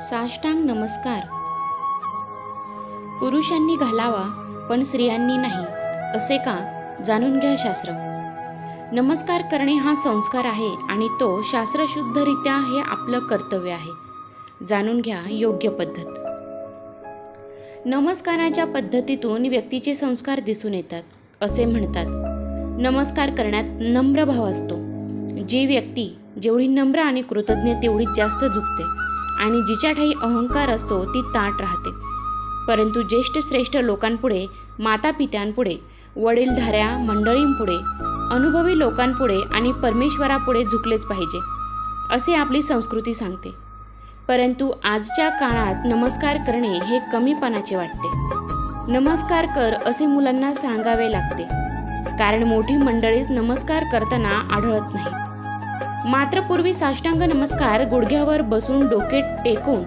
साष्टांग नमस्कार. पुरुषांनी घालावा पण स्त्रियांनी नाही असे का? जाणून घ्या शास्त्र. नमस्कार करणे हा संस्कार आहे आणि तो शास्त्रशुद्धरित्या हे आपलं कर्तव्य आहे. जाणून घ्या योग्य पद्धत. नमस्काराच्या पद्धतीतून व्यक्तीचे संस्कार दिसून येतात असे म्हणतात. नमस्कार करण्यात नम्र भाव असतो. जी व्यक्ती जेवढी नम्र आणि कृतज्ञ तेवढी जास्त झुकते. आणि जिच्या ठाई अहंकार असतो ती ताट राहते. परंतु ज्येष्ठ श्रेष्ठ लोकांपुढे मातापित्यांपुढे वडीलधाऱ्या मंडळींपुढे अनुभवी लोकांपुढे आणि परमेश्वरापुढे झुकलेच पाहिजे असे आपली संस्कृती सांगते. परंतु आजच्या काळात नमस्कार करणे हे कमीपणाचे वाटते. नमस्कार कर असे मुलांना सांगावे लागते. कारण मोठी मंडळीच नमस्कार करताना आढळत नाही. मात्र पूर्वी साष्टांग नमस्कार गुडघ्यावर बसून डोके टेकून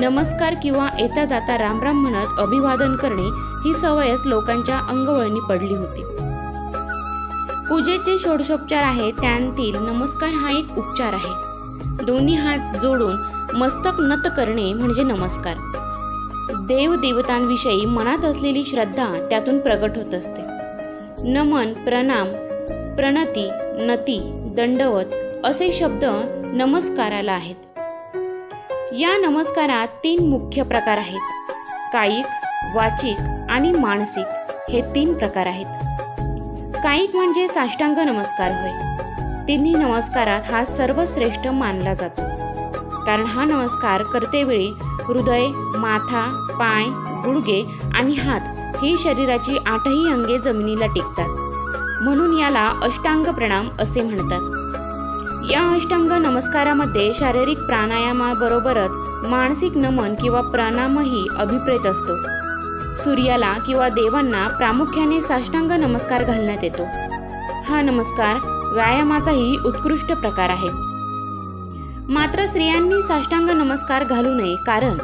नमस्कार किंवा येता जाता रामराम म्हणत अभिवादन करणे ही सवयच लोकांच्या अंगवळणी पडली होती. पूजेचे षोडशोपचार आहेत त्यांतील नमस्कार हा एक उपचार आहे. दोन्ही हात जोडून मस्तक नत करणे म्हणजे नमस्कार. देव देवतांविषयी मनात असलेली श्रद्धा त्यातून प्रगट होत असते. नमन प्रणाम प्रणती नती दंडवत असे शब्द नमस्काराला आहेत. या नमस्कारात तीन मुख्य प्रकार आहेत. कायिक वाचिक आणि मानसिक हे तीन प्रकार आहेत. कायिक म्हणजे साष्टांग नमस्कार होय. तिन्ही नमस्कारात हा सर्वश्रेष्ठ मानला जातो. कारण हा नमस्कार करतेवेळी हृदय माथा पाय गुडघे आणि हात ही शरीराची आठही अंगे जमिनीला टेकतात. म्हणून याला अष्टांग प्रणाम असे म्हणतात. या अष्टांग नमस्कारामध्ये शारीरिक प्राणायामाबरोबरच मानसिक नमन किंवा प्राणामही अभिप्रेत असतो. सूर्याला किंवा देवांना प्रामुख्याने साष्टांग नमस्कार घालण्यात येतो. हा नमस्कार व्यायामाचाही उत्कृष्ट प्रकार आहे. मात्र स्त्रियांनी साष्टांग नमस्कार घालू नये कारण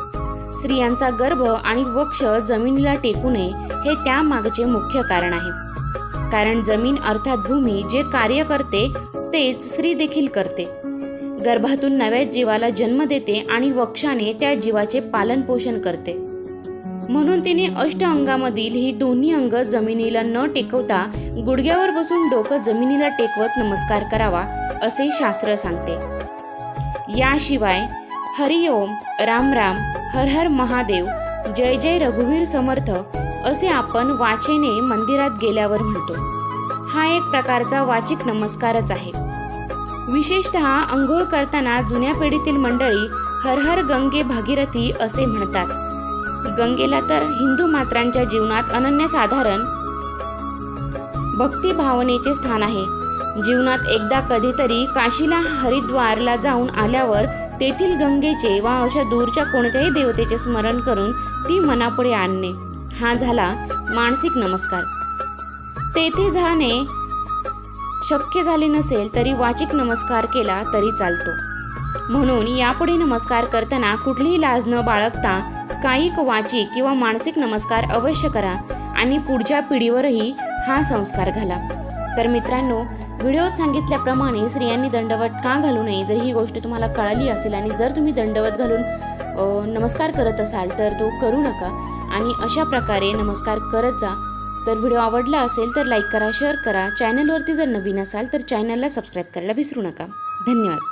स्त्रियांचा गर्भ आणि वक्ष जमिनीला टेकू नये हे त्यामागचे मुख्य कारण आहे. कारण जमीन अर्थात भूमी जे कार्य करते तेच स्त्री देखील करते. गर्भातून नव्या जीवाला जन्म देते आणि वक्षाने त्या जीवाचे पालन पोषण करते. म्हणून तिने अष्ट अंगामधील ही दोन्ही अंग जमिनीला न टेकवता गुडघ्यावर बसून डोकं जमिनीला टेकवत नमस्कार करावा असे शास्त्र सांगते. याशिवाय हरिओम राम राम हर हर महादेव जय जय रघुवीर समर्थ असे आपण वाचेने मंदिरात गेल्यावर म्हणतो. हा एक प्रकारचा वाचिक नमस्कारच आहे. विशेषतः अंघोळ करताना जुन्या पिढीतील मंडळी हर हर गंगे भागीरथी असे म्हणतात. गंगेला तर हिंदू मात्रांच्या जीवनात अनन्यसाधारण भक्ती भावनेचे स्थान आहे. जीवनात एकदा कधीतरी काशीला हरिद्वारला जाऊन आल्यावर तेथील गंगेचे वा अशा दूरच्या कोणत्याही देवतेचे स्मरण करून ती मनापुढे आणणे. हा झाला मानसिक नमस्कार. तेथे जाणे शक्य झाले नसेल तरी वाचिक नमस्कार केला तरी चालतो. म्हणून यापुढे नमस्कार करताना कुठलीही लाज न बाळगता कायिक वाचिक किंवा मानसिक नमस्कार अवश्य करा आणि पुढच्या पिढीवरही हा संस्कार घाला. तर मित्रांनो व्हिडिओत सांगितल्याप्रमाणे स्त्रियांनी दंडवत का घालू नये जर ही गोष्ट तुम्हाला कळाली असेल आणि जर तुम्ही दंडवत घालून नमस्कार करत असाल तर तो करू नका. आणि अशा प्रकारे नमस्कार करत जा. तर व्हिडिओ आवडला असेल तर लाईक करा शेअर करा. चॅनलवरती जर नवीन असाल तर चॅनलला सबस्क्राईब करायला विसरू नका. धन्यवाद.